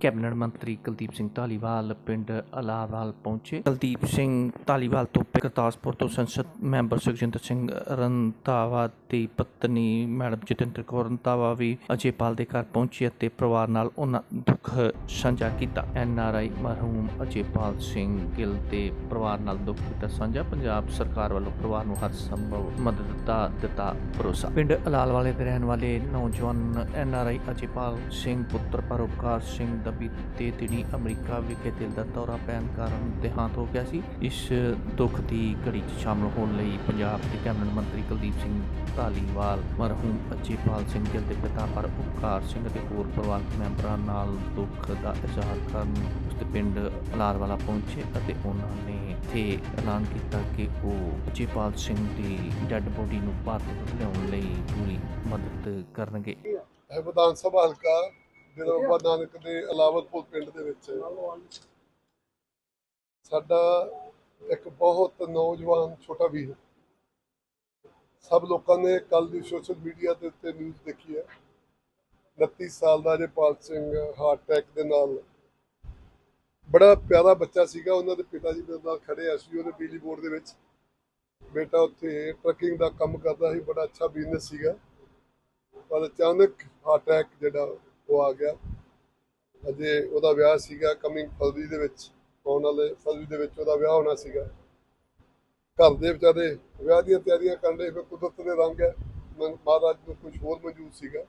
Cabinet ਮੰਤਰੀ ਕੁਲਦੀਪ ਸਿੰਘ ਧਾਲੀਵਾਲ ਪਿੰਡ ਅਲਾਵਾਲ ਪਹੁੰਚੇ। ਕੁਲਦੀਪ ਸਿੰਘ ਧਾਲੀਵਾਲ ਤੋਂ ਗੁਰਦਾਸਪੁਰ ਤੋਂ ਸੰਸਦ ਮੈਂਬਰ ਸੁਖਜਿੰਦਰ ਸਿੰਘ ਰੰਧਾਵਾ ਦੀ ਪਤਨੀ ਮੈਡਮ ਜਤਿੰਦਰ ਕੌਰ ਰੰਧਾਵਾ ਵੀ ਅਜੇਪਾਲ ਦੇ ਘਰ ਪਹੁੰਚੀ ਅਤੇ ਪਰਿਵਾਰ ਨਾਲ ਉਹਨਾਂ ਦੁੱਖ ਸਾਂਝਾ ਕੀਤਾ। ਐਨ ਆਰ ਆਈ ਮਰਹੂਮ ਅਜੇਪਾਲ ਸਿੰਘ ਗਿੱਲ ਦੇ ਪਰਿਵਾਰ ਨਾਲ ਦੁੱਖ ਕੀਤਾ ਸਾਂਝਾ, ਪੰਜਾਬ ਸਰਕਾਰ ਵੱਲੋਂ ਪਰਿਵਾਰ ਨੂੰ ਹਰ ਸੰਭਵ ਮਦਦ ਦਾ ਦਿੱਤਾ ਭਰੋਸਾ। ਪਿੰਡ ਅਲਾਲ ਵਾਲੇ ਦੇ ਰਹਿਣ ਵਾਲੇ ਨੌਜਵਾਨ N R I Ajaypal Singh ਪੁੱਤਰ ਪਰੋਪਕਾਰ ਸਿੰਘ ਦਾ ਬੀਤੇ ਦਿਨੀ ਅਮਰੀਕਾ ਵਿਖੇ ਦਿਲ ਦਾ ਦੌਰਾ ਪੈਣ ਕਾਰਨ ਦੇਹਾਂਤ ਹੋ ਗਿਆ ਸੀ। ਇਸ ਦੁੱਖ ਦੀ ਘੜੀ 'ਚ ਸ਼ਾਮਲ ਹੋਣ ਲਈ ਪੰਜਾਬ ਦੇ ਕੈਬਨਿਟ ਮੰਤਰੀ ਕੁਲਦੀਪ ਸਿੰਘ ਧਾਲੀਵਾਲ, ਮਰਹੂਮ ਅਜੇਪਾਲ ਸਿੰਘ ਗਿੱਲ ਦੇ ਪਿਤਾ ਪਰੋਪਕਾਰ ਸਿੰਘ ਅਤੇ ਹੋਰ ਪਰਿਵਾਰਕ ਮੈਂਬਰਾਂ ਨਾਲ ਦੁੱਖ ਦਾ ਇਜ਼ਹਾਰ ਕਰਨ ਉਸਦੇ ਪਿੰਡ ਅਲਾਲ ਵਾਲਾ ਪਹੁੰਚੇ ਅਤੇ ਉਹਨਾਂ ਨੇ ਇੱਥੇ ਐਲਾਨ ਕੀਤਾ ਕਿ ਉਹ ਅਜੇਪਾਲ ਸਿੰਘ ਦੀ ਡੈੱਡ ਬੋਡੀ ਨੂੰ ਭਾਰਤ ਲਿਆਉਣ ਲਈ ਪੂਰੀ ਮਦਦ ਕਰਨਗੇ। ਇਹ ਵਿਧਾਨ ਸਭਾ ਹਲਕਾ ਜਿਹੜਾ ਬਾਬਾ ਨਾਨਕ ਦੇ ਅਲਾਵਤਪੁਰ ਪਿੰਡ ਦੇ ਵਿੱਚ ਸਾਡਾ ਇੱਕ ਬਹੁਤ ਨੌਜਵਾਨ ਛੋਟਾ ਵੀਰ ਸਭ ਲੋਕਾਂ ਨੇ ਕੱਲ ਦੀ ਸੋਸ਼ਲ ਮੀਡੀਆ ਦੇ ਉੱਤੇ ਨਿਊਜ਼ ਦੇਖੀ ਹੈ। 29 ਸਾਲ ਦਾ ਜੇਪਾਲ ਸਿੰਘ ਹਾਰਟ ਅਟੈਕ ਦੇ ਨਾਲ ਬੜਾ ਪਿਆਰਾ ਬੱਚਾ ਸੀਗਾ। ਉਹਨਾਂ ਦੇ ਪਿਤਾ ਜੀ ਮੇਰੇ ਨਾਲ ਖੜੇ ਐਸਯੂ ਦੇ ਬਿਜਲੀ ਬੋਰਡ ਦੇ ਵਿੱਚ ਬੇਟਾ ਉੱਥੇ ਟਰੱਕਿੰਗ ਦਾ ਕੰਮ ਕਰਦਾ ਸੀ। ਬੜਾ ਅੱਛਾ ਬਿਜ਼ਨਸ ਸੀਗਾ। ਪਰ ਅਚਾਨਕ ਹਾਰਟ ਅਟੈਕ ਜਿਹੜਾ ਉਹ ਆ ਗਿਆ। ਅਜੇ ਉਹਦਾ ਵਿਆਹ ਸੀਗਾ ਕਮਿੰਗ ਫਰਵਰੀ ਦੇ ਵਿੱਚ, ਆਉਣ ਵਾਲੇ ਫਰਵਰੀ ਦੇ ਵਿੱਚ ਉਹਦਾ ਵਿਆਹ ਹੋਣਾ ਸੀਗਾ। ਘਰ ਦੇ ਵਿਚਾਰੇ ਵਿਆਹ ਦੀਆਂ ਤਿਆਰੀਆਂ ਕਰਨ ਦੇ ਫਿਰ ਕੁਦਰਤ ਦੇ ਰੰਗ ਹੈ। ਮਹਾਰਾਜ ਨੂੰ ਕੁਝ ਹੋਰ ਮੌਜੂਦ ਸੀਗਾ।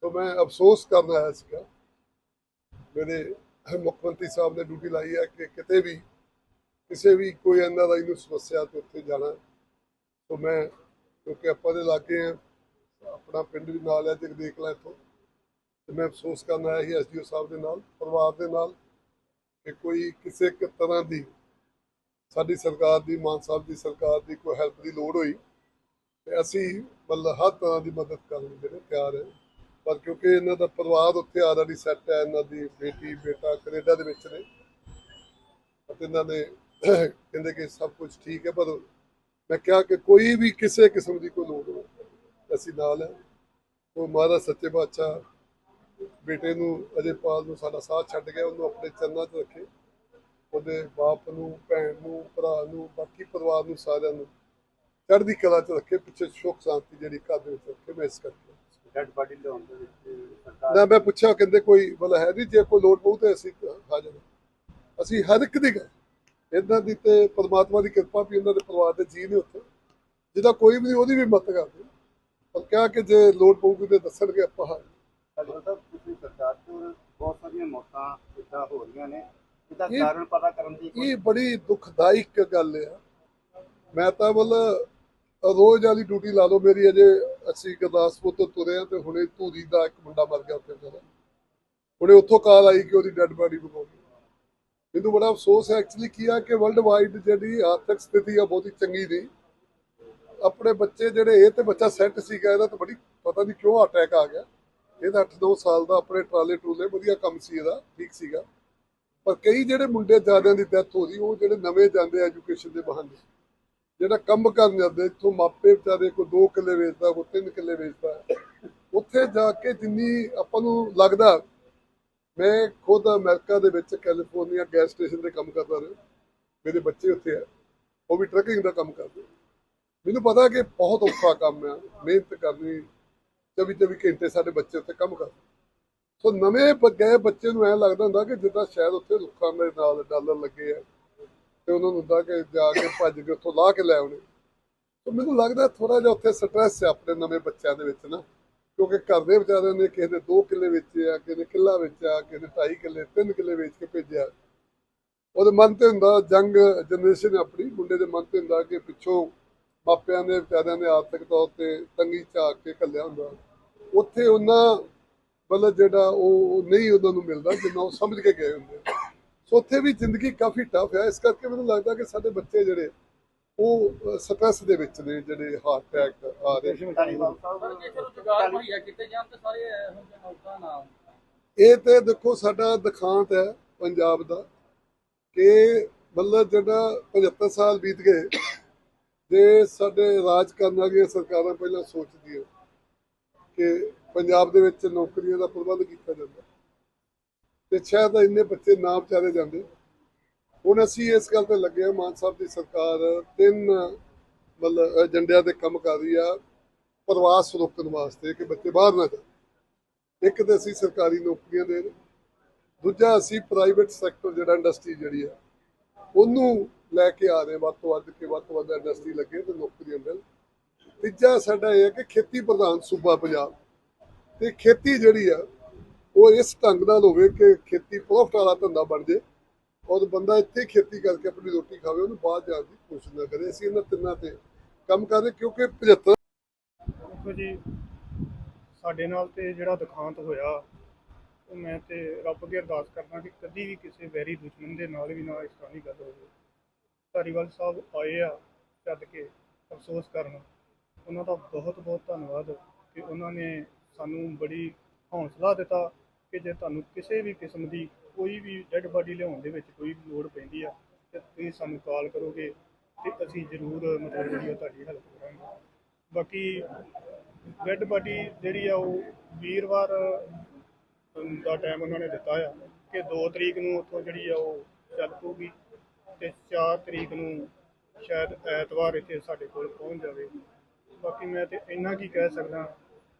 ਸੋ ਮੈਂ ਅਫਸੋਸ ਕਰਨ ਆਇਆ ਸੀਗਾ। ਮੇਰੇ ਮੁੱਖ ਮੰਤਰੀ ਸਾਹਿਬ ਨੇ ਡਿਊਟੀ ਲਾਈ ਹੈ ਕਿ ਕਿਤੇ ਵੀ ਕਿਸੇ ਵੀ ਕੋਈ ਐਨਆਰਆਈ ਨੂੰ ਸਮੱਸਿਆ ਤੇ ਉੱਥੇ ਜਾਣਾ। ਸੋ ਮੈਂ, ਕਿਉਂਕਿ ਆਪਾਂ ਦੇ ਲਾਗੇ ਆ, ਆਪਣਾ ਪਿੰਡ ਵੀ ਨਾਲ ਹੈ ਜਗ ਦੇਖ ਲੈ ਇੱਥੋਂ। ਤੇ ਮੈਂ ਅਫਸੋਸ ਕਰਨ ਆਇਆ ਸੀ ਐਸਡੀਓ ਸਾਹਿਬ ਦੇ ਨਾਲ, ਪਰਿਵਾਰ ਦੇ ਨਾਲ, ਕਿ ਕੋਈ ਕਿਸੇ ਇੱਕ ਤਰ੍ਹਾਂ ਦੀ ਸਾਡੀ ਸਰਕਾਰ ਦੀ, ਮਾਨ ਸਾਹਿਬ ਦੀ ਸਰਕਾਰ ਦੀ ਕੋਈ ਹੈਲਪ ਦੀ ਲੋੜ ਹੋਈ, ਤੇ ਅਸੀਂ ਮਤਲਬ ਹਰ ਤਰ੍ਹਾਂ ਦੀ ਮਦਦ ਕਰਨ ਲਈ ਜਿਹੜੇ ਤਿਆਰ ਹੈ। ਪਰ ਕਿਉਂਕਿ ਇਹਨਾਂ ਦਾ ਪਰਿਵਾਰ ਉੱਥੇ ਆਲਰੇਡੀ ਸੈੱਟ ਹੈ, ਇਹਨਾਂ ਦੀ ਬੇਟੀ, ਬੇਟਾ ਕੈਨੇਡਾ ਦੇ ਵਿੱਚ ਨੇ, ਅਤੇ ਇਹਨਾਂ ਨੇ ਕਹਿੰਦੇ ਕਿ ਸਭ ਕੁਝ ਠੀਕ ਹੈ, ਪਰ ਮੈਂ ਕਿਹਾ ਕਿ ਕੋਈ ਵੀ ਕਿਸੇ ਕਿਸਮ ਦੀ ਕੋਈ ਲੋੜ ਹੋਵੇ, ਅਸੀਂ ਨਾਲ ਹੈ। ਉਹ ਮਹਾਰਾਜ ਸੱਚੇ ਬਾਦਸ਼ਾਹ ਬੇਟੇ ਨੂੰ ਅਜੇਪਾਲ ਨੂੰ ਸਾਡਾ ਸਾਥ ਛੱਡ ਗਿਆ ਉਹਨੂੰ ਆਪਣੇ ਚਰਨਾਂ 'ਚ ਰੱਖੇ। ਉਹਦੇ ਬਾਪ ਨੂੰ ਭੈਣ ਨੂੰ ਭਰਾ ਨੂੰ ਬਾਕੀ ਪਰਿਵਾਰ ਨੂੰ ਸਾਰਿਆਂ ਨੂੰ ਚੜ੍ਹਦੀ ਕਲਾ 'ਚ ਰੱਖੇ ਪਿੱਛੇ ਸੁੱਖ ਸ਼ਾਂਤੀ ਜਿਹੜੀ ਘਰ ਦੇ ਵਿੱਚ ਰੱਖੇ ਮੈਂ ਇਸ ਕਰਕੇ। ਡੈਡ ਬਾਡੀ ਲਿਆਉਣ ਦੇ ਵਿੱਚ ਸਰਕਾਰ ਨਾ ਮੈਂ ਪੁੱਛਿਆ ਕਹਿੰਦੇ ਕੋਈ ਮਤਲਬ ਹੈ ਨਹੀਂ ਜੇ ਕੋਈ ਲੋੜ ਪਊ ਤੇ ਅਸੀਂ ਹਾਜ਼ਰ। ਅਸੀਂ ਹਰ ਇੱਕ ਦੀ ਗੱਲ ਇਹਨਾਂ ਦੀ ਤੇ ਪਰਮਾਤਮਾ ਦੀ ਕਿਰਪਾ ਵੀ ਇਹਨਾਂ ਦੇ ਪਰਿਵਾਰ ਦੇ ਜੀ ਨੇ ਉੱਥੇ। ਜਿਹਦਾ ਕੋਈ ਵੀ ਨਹੀਂ ਉਹਦੀ ਵੀ ਮਦਦ ਕਰਦੇ। ਪਰ ਕਿਹਾ ਕਿ ਜੇ ਲੋੜ ਪਊਗੀ ਤੇ ਦੱਸਣਗੇ ਆਪਾਂ ਹਾਜ਼ਰ। ਸਰਕਾਰ ਤੋਂ ਬਹੁਤ ਸਾਰੀਆਂ ਮੌਤਾਂ ਇਦਾਂ ਹੋ ਰਹੀਆਂ ਨੇ ਇਹਦਾ ਇਹ- ਕਾਰਨ ਪਤਾ ਕਰਨ ਦੀ ਇਹ ਬੜੀ ਦੁਖਦਾਇਕ ਗੱਲ ਆ ਮੈਂ ਤਾਂ ਮਤਲਬ ਰੋਜ਼ ਵਾਲੀ ਡਿਊਟੀ ਲਾ ਲਓ ਮੇਰੀ ਅਜੇ ਅਸੀਂ ਗੁਰਦਾਸਪੁਰ ਤੋਂ ਤੁਰੇ ਆ ਤੇ ਹੁਣੇ ਧੂਰੀ ਦਾ ਇੱਕ ਮੁੰਡਾ ਮਰ ਗਿਆ ਉੱਥੇ ਵਿਚਾਰਾ ਹੁਣੇ ਉੱਥੋਂ ਕਾਲ ਆਈ ਕਿ ਉਹਦੀ ਡੈੱਡ ਬਾਡੀ ਬਗਾਉਣੀ ਮੈਨੂੰ ਬੜਾ ਅਫਸੋਸ ਹੈ ਐਕਚੁਅਲੀ ਕੀ ਆ ਕਿ ਵਰਲਡ ਵਾਈਡ ਜਿਹੜੀ ਆਰਥਿਕ ਸਥਿਤੀ ਆ ਬਹੁਤੀ ਚੰਗੀ ਨਹੀਂ। ਆਪਣੇ ਬੱਚੇ ਜਿਹੜੇ ਇਹ ਤੇ ਬੱਚਾ ਸੈੱਟ ਸੀਗਾ ਇਹਦਾ ਤਾਂ ਬੜੀ ਪਤਾ ਨਹੀਂ ਕਿਉਂ ਅਟੈਕ ਆ ਗਿਆ। ਇਹਦਾ 8-9 ਸਾਲ ਦਾ ਆਪਣੇ ਟਰਾਲੇ ਟਰੂਲੇ ਵਧੀਆ ਕੰਮ ਸੀ ਇਹਦਾ, ਠੀਕ ਸੀਗਾ। ਪਰ ਕਈ ਜਿਹੜੇ ਮੁੰਡੇ ਜ਼ਿਆਦਿਆਂ ਦੀ ਡੈਥ ਹੋ ਰਹੀ ਉਹ ਜਿਹੜੇ ਨਵੇਂ ਜਾਂਦੇ ਐਜੂਕੇਸ਼ਨ ਦੇ ਬਹਾਨੇ। ਜਿਹੜਾ ਕੰਮ ਕਰਨ ਜਾਂਦੇ, ਇੱਥੋਂ ਮਾਪੇ ਵਿਚਾਰੇ ਕੋਈ 2 ਕਿੱਲੇ ਵੇਚਦਾ ਕੋਈ 3 ਕਿੱਲੇ ਵੇਚਦਾ। ਉੱਥੇ ਜਾ ਕੇ ਜਿੰਨੀ ਆਪਾਂ ਨੂੰ ਲੱਗਦਾ, ਮੈਂ ਖੁਦ ਅਮਰੀਕਾ ਦੇ ਵਿੱਚ ਕੈਲੀਫੋਰਨੀਆ ਗੈਸ ਸਟੇਸ਼ਨ ਤੇ ਕੰਮ ਕਰਦਾ ਰਿਹਾ। ਮੇਰੇ ਬੱਚੇ ਉੱਥੇ ਆ, ਉਹ ਵੀ ਟਰੱਕਿੰਗ ਦਾ ਕੰਮ ਕਰਦੇ। ਮੈਨੂੰ ਪਤਾ ਕਿ ਬਹੁਤ ਔਖਾ ਕੰਮ ਆ, ਮਿਹਨਤ ਕਰਨੀ 24 24 ਘੰਟੇ ਸਾਡੇ ਬੱਚੇ ਉੱਥੇ ਕੰਮ ਕਰਦੇ। ਸੋ ਨਵੇਂ ਗਏ ਬੱਚੇ ਨੂੰ ਐ ਲੱਗਦਾ ਹੁੰਦਾ ਕਿ ਜਿੱਦਾਂ ਸ਼ਾਇਦ ਉੱਥੇ ਰੁੱਖਾਂ ਦੇ ਨਾਲ ਡਾਲਰ ਲੱਗੇ ਆ ਤੇ ਉਹਨਾਂ ਨੂੰ ਹੁੰਦਾ ਕਿ ਜਾ ਕੇ ਭੱਜ ਕੇ ਉੱਥੋਂ ਲਾਹ ਕੇ ਲੈ ਆਉਣੇ। ਸੋ ਮੈਨੂੰ ਲੱਗਦਾ ਥੋੜਾ ਜਿਹਾ ਉੱਥੇ ਸਟ੍ਰੈਸ ਹੈ ਆਪਣੇ ਨਵੇਂ ਬੱਚਿਆਂ ਦੇ ਵਿੱਚ ਨਾ, ਕਿਉਂਕਿ ਘਰ ਦੇ ਵਿਚਾਰਿਆਂ ਨੇ ਕਿਸੇ ਨੇ 2 ਕਿੱਲੇ ਵੇਚੇ ਆ, ਕਿਸੇ ਨੇ ਕਿੱਲਾ ਵੇਚਿਆ, ਕਿਸੇ ਨੇ 2.5 ਕਿੱਲੇ 3 ਕਿੱਲੇ ਵੇਚ ਕੇ ਭੇਜਿਆ। ਉਹਦੇ ਮਨ ਤੇ ਹੁੰਦਾ ਜੰਗ ਜਨਰੇਸ਼ਨ ਆਪਣੀ, ਮੁੰਡੇ ਦੇ ਮਨ ਤੇ ਹੁੰਦਾ ਕਿ ਪਿੱਛੋਂ ਮਾਪਿਆਂ ਨੇ ਵਿਚਾਰਿਆਂ ਨੇ ਆਰਥਿਕ ਤੌਰ ਤੇ ਤੰਗੀ ਚ ਕੇ ਕੱਲਿਆ ਹੁੰਦਾ। ਉੱਥੇ ਉਹਨਾਂ ਮਤਲਬ ਜਿਹੜਾ ਉਹ ਨਹੀਂ ਉਹਨਾਂ ਨੂੰ ਮਿਲਦਾ, ਜਿੰਨਾ ਉਹ ਸਮਝ ਕੇ ਗਏ ਹੁੰਦੇ। ਸੋ ਉੱਥੇ ਵੀ ਜ਼ਿੰਦਗੀ ਕਾਫੀ ਟਫ ਹੈ ਇਸ ਕਰਕੇ ਮੈਨੂੰ ਲੱਗਦਾ ਕਿ ਸਾਡੇ ਬੱਚੇ ਜਿਹੜੇ, ਉਹ ਸਟ੍ਰੈਸ ਦੇ ਵਿੱਚ ਨੇ, ਜਿਹੜੇ ਹਾਰਟ ਅਟੈਕ ਆ ਰਹੇ ਇਹ ਤੇ ਦੇਖੋ, ਸਾਡਾ ਦਿਖਾਂਤ ਹੈ ਪੰਜਾਬ ਦਾ ਕਿ ਮਤਲਬ ਜਿਹੜਾ 75 ਸਾਲ ਬੀਤ ਗਏ ਜੇ ਸਾਡੇ ਰਾਜ ਕਰਨ ਵਾਲੀਆਂ ਸਰਕਾਰਾਂ ਪਹਿਲਾਂ ਸੋਚਦੀਆਂ ਕਿ ਪੰਜਾਬ ਦੇ ਵਿੱਚ ਨੌਕਰੀਆਂ ਦਾ ਪ੍ਰਬੰਧ ਕੀਤਾ ਜਾਂਦਾ। ਤੇ ਸ਼ਾਇਦ ਇੰਨੇ ਬੱਚੇ ਨਾ ਵਿਚਾਰੇ ਜਾਂਦੇ। ਹੁਣ ਅਸੀਂ ਇਸ ਗੱਲ ਤੇ ਲੱਗੇ ਹਾਂ, ਮਾਨ ਸਾਹਿਬ ਦੀ ਸਰਕਾਰ ਤਿੰਨ ਮਤਲਬ ਏਜੰਡਿਆਂ ਤੇ ਕੰਮ ਕਰ ਰਹੀ ਆ, ਪ੍ਰਵਾਸ ਰੋਕਣ ਵਾਸਤੇ ਕਿ ਬੱਚੇ ਬਾਹਰ ਨਾ ਜਾਣ। ਇੱਕ ਤੇ ਅਸੀਂ ਸਰਕਾਰੀ ਨੌਕਰੀਆਂ ਦੇ ਰਹੇ ਦੂਜਾ ਅਸੀਂ ਪ੍ਰਾਈਵੇਟ ਸੈਕਟਰ ਜਿਹੜਾ ਇੰਡਸਟਰੀ ਜਿਹੜੀ ਆ ਉਹਨੂੰ ਲੈ ਕੇ ਆ ਰਹੇ ਵੱਧ ਤੋਂ ਵੱਧ ਕੇ ਵੱਧ ਤੋਂ ਵੱਧ ਇੰਡਸਟਰੀ ਲੱਗੇ ਤੇ ਨੌਕਰੀਆਂ ਮਿਲ ਤੀਜਾ ਸਾਡਾ ਇਹ ਹੈ ਕਿ ਖੇਤੀ ਪ੍ਰਧਾਨ ਸੂਬਾ ਪੰਜਾਬ। ਤੇ ਖੇਤੀ ਜਿਹੜੀ ਆ, ਉਹ ਇਸ ਢੰਗ ਨਾਲ ਹੋਵੇ ਕਿ ਖੇਤੀ ਪ੍ਰੋਫਿਟ ਵਾਲਾ ਧੰਦਾ ਬਣ ਜੇ ਔਰ ਬੰਦਾ ਇੱਥੇ ਖੇਤੀ ਕਰਕੇ ਆਪਣੀ ਰੋਟੀ ਖਾਵੇ, ਉਹਨੂੰ ਬਾਹਰ ਜਾਣ ਦੀ ਕੋਸ਼ਿਸ਼ ਨਾ ਕਰੇ। ਅਸੀਂ ਇਹਨਾਂ ਤਿੰਨਾਂ ਤੇ ਕੰਮ ਕਰ ਰਹੇ ਕਿਉਂਕਿ 75 ਦੇਖੋ ਜੀ, ਸਾਡੇ ਨਾਲ ਤੇ ਜਿਹੜਾ ਦੁਖਾਂਤ ਹੋਇਆ ਉਹ ਮੈਂ ਤੇ ਰੱਬ ਅੱਗੇ ਅਰਦਾਸ ਕਰਦਾ ਕਿ ਕਦੀ ਵੀ ਕਿਸੇ ਵੈਰੀ ਦੁਸ਼ਮਣ ਦੇ ਨਾਲ ਵੀ ਨਾ ਇਸ ਤਰ੍ਹਾਂ ਦੀ ਗੱਲ ਹੋਵੇ। ਧਾਰੀਵਾਲ ਸਾਹਿਬ ਆਏ ਆ ਛੱਡ ਕੇ ਅਫਸੋਸ ਕਰਨ। ਉਹਨਾਂ ਦਾ ਬਹੁਤ ਬਹੁਤ ਧੰਨਵਾਦ ਕਿ ਉਹਨਾਂ ਨੇ ਸਾਨੂੰ ਬੜੀ ਹੌਸਲਾ ਦਿੱਤਾ ਕਿ ਜੇ ਤੁਹਾਨੂੰ ਕਿਸੇ ਵੀ ਕਿਸਮ ਦੀ ਕੋਈ ਵੀ ਡੈੱਡ ਬਾਡੀ ਲਿਆਉਣ ਦੇ ਵਿੱਚ ਕੋਈ ਵੀ ਲੋੜ ਪੈਂਦੀ ਆ, ਤੇ ਤੁਸੀਂ ਸਾਨੂੰ ਕਾਲ ਕਰੋਗੇ ਤੇ ਅਸੀਂ ਜ਼ਰੂਰ ਮਤਲਬ ਜਿਹੜੀ ਆ ਤੁਹਾਡੀ ਹੈਲਪ ਕਰਾਂਗੇ। ਬਾਕੀ ਡੈੱਡ ਬਾਡੀ ਜਿਹੜੀ ਆ ਉਹ ਵੀਰਵਾਰ ਦਾ ਟਾਈਮ ਉਹਨਾਂ ਨੇ ਦਿੱਤਾ ਆ ਕਿ 2 ਤਰੀਕ ਨੂੰ ਉੱਥੋਂ ਜਿਹੜੀ ਆ ਉਹ ਚੱਲ ਪਊਗੀ ਤੇ 4 ਤਰੀਕ ਨੂੰ ਸ਼ਾਇਦ ਐਤਵਾਰ ਇੱਥੇ ਸਾਡੇ ਕੋਲ ਪਹੁੰਚ ਜਾਵੇ। ਬਾਕੀ ਮੈਂ ਤੇ ਇੰਨਾ ਕੀ ਕਹਿ ਸਕਦਾ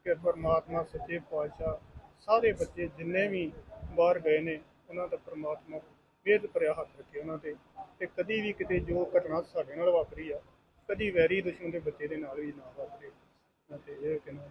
ਕਿ ਪਰਮਾਤਮਾ, ਸੱਚੇ ਪਾਤਸ਼ਾਹ ਸਾਰੇ ਬੱਚੇ ਜਿੰਨੇ ਵੀ ਬਾਹਰ ਗਏ ਨੇ, ਉਹਨਾਂ ਦਾ ਪਰਮਾਤਮਾ ਵੇਦ ਭਰਿਆ ਹੱਥ ਰੱਖੇ ਉਹਨਾਂ ਤੇ ਤੇ ਕਦੀ ਵੀ ਕਿਤੇ ਜੋ ਘਟਨਾ ਸਾਡੇ ਨਾਲ ਵਾਪਰੀ ਆ, ਕਦੀ ਵੈਰੀ ਦੁਸ਼ਮਣ ਦੇ ਬੱਚੇ ਦੇ ਨਾਲ ਵੀ ਨਾ ਵਾਪਰੇ। ਮੈਂ ਤੇ ਇਹ ਕਹਿਣਾ